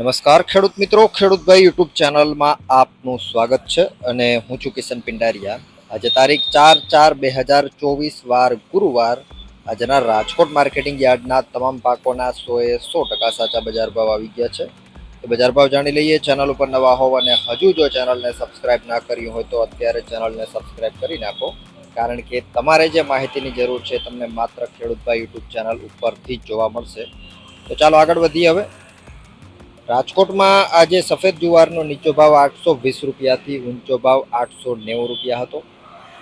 નમસ્કાર ખેડૂત મિત્રો ખેડૂતભાઈ યુટ્યુબ ચેનલમાં આપનું સ્વાગત છે અને હું છું કિશન પિંડારિયા. આજે તારીખ ચાર ચાર બે હજાર ચોવીસ, વાર ગુરુવાર. આજના રાજકોટ માર્કેટિંગ યાર્ડના તમામ પાકોના સો એ સો ટકા સાચા બજાર ભાવ આવી ગયા છે. એ બજાર ભાવ જાણી લઈએ, ચેનલ ઉપર નવા હોવ અને હજુ જો ચેનલને સબસ્ક્રાઇબ ના કર્યું હોય તો અત્યારે ચેનલને સબસ્ક્રાઇબ કરી નાખો. કારણ કે તમારે જે માહિતીની જરૂર છે, તમને માત્ર ખેડૂતભાઈ યુટ્યુબ ચેનલ ઉપરથી જ જોવા મળશે. તો ચાલો આગળ વધીએ હવે. રાજકોટમાં આજે સફેદ જુવારનો નીચો ભાવ આઠસો વીસ રૂપિયાથી ઊંચો ભાવ આઠસો નેવું રૂપિયા હતો.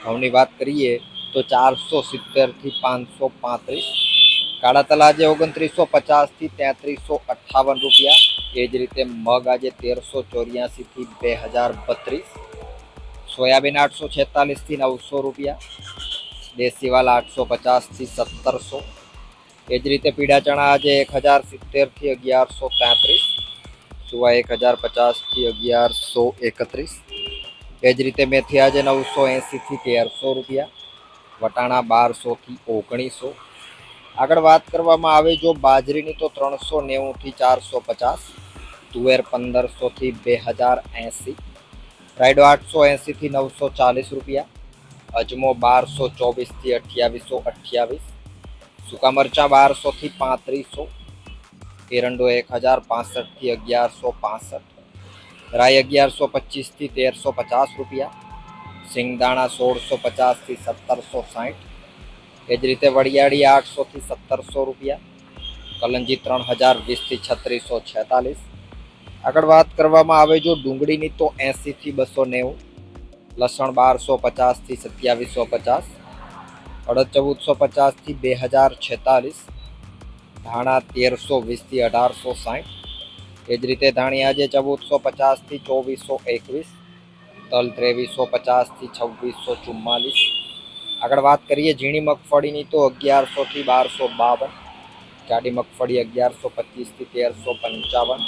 ભાવની વાત કરીએ તો ચારસો સિત્તેરથી પાંચસો પાંત્રીસ, કાળા તલ આજે ઓગણત્રીસો પચાસથી તેત્રીસો અઠ્ઠાવન રૂપિયા. એ જ રીતે મગ આજે તેરસો ચોર્યાસીથી બે હજાર બત્રીસ, સોયાબીન આઠસો છેતાલીસથી નવસો રૂપિયા દેશીવાલ આઠસો પચાસથી સત્તરસો. એ જ રીતે પીડા ચણા આજે એક હજાર સિત્તેરથી અગિયારસો તેત્રીસ સુવા એક હજાર પચાસથી અગિયારસો એકત્રીસ. એ જ રીતે મેથિયા જે નવસો એંસીથી તેરસો રૂપિયા. વટાણા બારસોથી ઓગણીસો. આગળ વાત કરવામાં આવે જો બાજરીની તો ત્રણસો નેવુંથી ચારસો પચાસ. તુવેર પંદરસોથી બે હજાર એંસી રાયડો આઠસો એંસીથી નવસો ચાલીસ રૂપિયા. અજમો બારસો ચોવીસથી અઠ્યાવીસો અઠ્યાવીસ. સૂકા મરચાં બારસોથી પાંત્રીસો. એરંડો એક હજાર પાસઠથી અગિયારસો, પાસઠ. રાઈ અગિયારસો પચીસથી તેરસો પચાસ રૂપિયા, સિંગદાણા સોળસો પચાસથી સત્તરસો સાઠ. એ જ રીતે વડિયાળી આઠસોથી સત્તરસો રૂપિયા, કલંજી ત્રણ હજાર વીસથી છત્રીસો છેતાલીસ. આગળ વાત કરવામાં આવે જો ડુંગળીની તો એંસીથી બસો નેવું, લસણ બારસો પચાસથી સત્યાવીસો પચાસ, અડદ ચૌદસો પચાસથી બે હજાર છેતાલીસ ધાણા તેરસો વીસથી અઢારસો સાઠ. એ જ રીતે ધાણી આજે ચૌદસો પચાસથી ચોવીસો એકવીસ, તલ ત્રેવીસો પચાસથી છવ્વીસો ચુમ્માલીસ. આગળ વાત કરીએ ઝીણી મગફળીની તો અગિયારસોથી બારસો બાવન, જાડી મગફળી અગિયારસો પચીસથી તેરસો પંચાવન,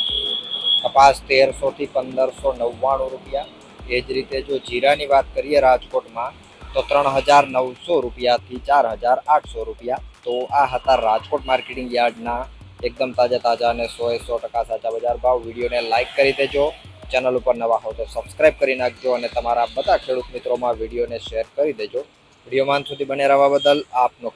કપાસ તેરસોથી પંદરસો નવ્વાણું રૂપિયા. એ જ રીતે જો જીરાની વાત કરીએ રાજકોટમાં તો ત્રણ હજાર નવસો રૂપિયાથી ચાર હજાર આઠસો રૂપિયા. તો આ હતા રાજકોટ માર્કેટિંગ યાર્ડના એકદમ તાજા તાજા અને સો એ સો ટકા સાચા બજાર ભાવ. વિડીયોને લાઇક કરી દેજો. ચેનલ ઉપર નવા હો તો સબસ્ક્રાઇબ કરી નાખજો અને તમારા બધા ખેડૂત મિત્રોમાં વિડીયોને શેર કરી દેજો. વિડીયોમાં સુધી બને રહેવા બદલ આપનો